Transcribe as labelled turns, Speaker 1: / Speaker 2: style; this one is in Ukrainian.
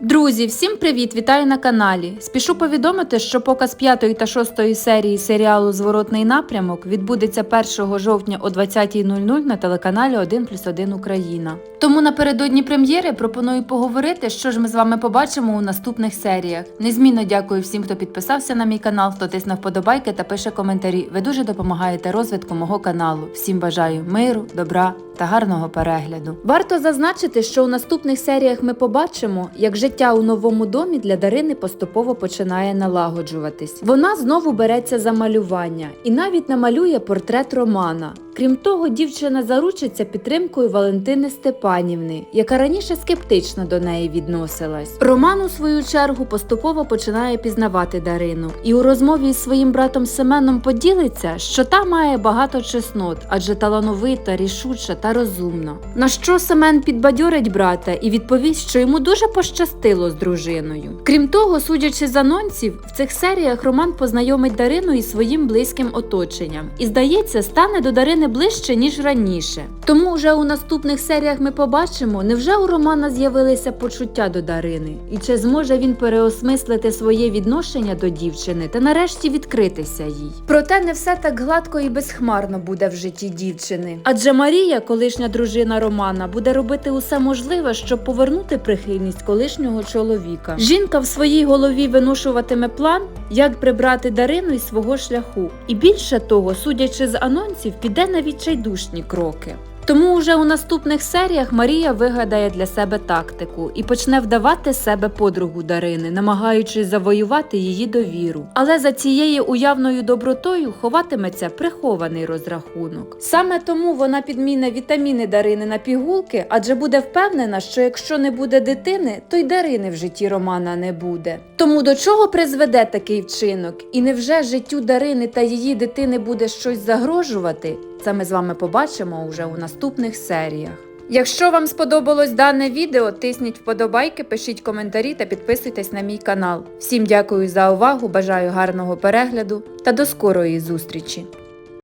Speaker 1: Друзі, всім привіт! Вітаю на каналі. Спішу повідомити, що показ п'ятої та шостої серії серіалу Зворотний напрямок відбудеться 1 жовтня о 20.00 на телеканалі 1 плюс 1 Україна. Тому напередодні прем'єри пропоную поговорити, що ж ми з вами побачимо у наступних серіях. Незмінно дякую всім, хто підписався на мій канал, хто тисне вподобайки та пише коментарі. Ви дуже допомагаєте розвитку мого каналу. Всім бажаю миру, добра та гарного перегляду. Варто зазначити, що у наступних серіях ми побачимо, як життя у новому домі для Дарини поступово починає налагоджуватись. Вона знову береться за малювання і навіть намалює портрет Романа. Крім того, дівчина заручиться підтримкою Валентини Степанівни, яка раніше скептично до неї відносилась. Роман, у свою чергу, поступово починає пізнавати Дарину, і у розмові із своїм братом Семеном поділиться, що та має багато чеснот, адже талановита, рішуча та розумна. На що Семен підбадьорить брата і відповість, що йому дуже пощастило з дружиною. Крім того, судячи з анонсів, в цих серіях Роман познайомить Дарину із своїм близьким оточенням і, здається, стане до Дарини ближче ніж раніше. Тому вже у наступних серіях ми побачимо, невже у Романа з'явилися почуття до Дарини, і чи зможе він переосмислити своє відношення до дівчини та нарешті відкритися їй. Проте не все так гладко і безхмарно буде в житті дівчини. Адже Марія, колишня дружина Романа, буде робити усе можливе, щоб повернути прихильність колишнього чоловіка. Жінка в своїй голові виношуватиме план, як прибрати Дарину із свого шляху. І більше того, судячи з анонсів, піде на відчайдушні кроки. Тому уже у наступних серіях Марія вигадає для себе тактику і почне вдавати себе подругу Дарини, намагаючись завоювати її довіру. Але за цією уявною добротою ховатиметься прихований розрахунок. Саме тому вона підміне вітаміни Дарини на пігулки, адже буде впевнена, що якщо не буде дитини, то й Дарини в житті Романа не буде. Тому до чого призведе такий вчинок? І невже життю Дарини та її дитини буде щось загрожувати? Це ми з вами побачимо уже у наступних серіях. Якщо вам сподобалось дане відео, тисніть вподобайки, пишіть коментарі та підписуйтесь на мій канал. Всім дякую за увагу, бажаю гарного перегляду та до скорої зустрічі!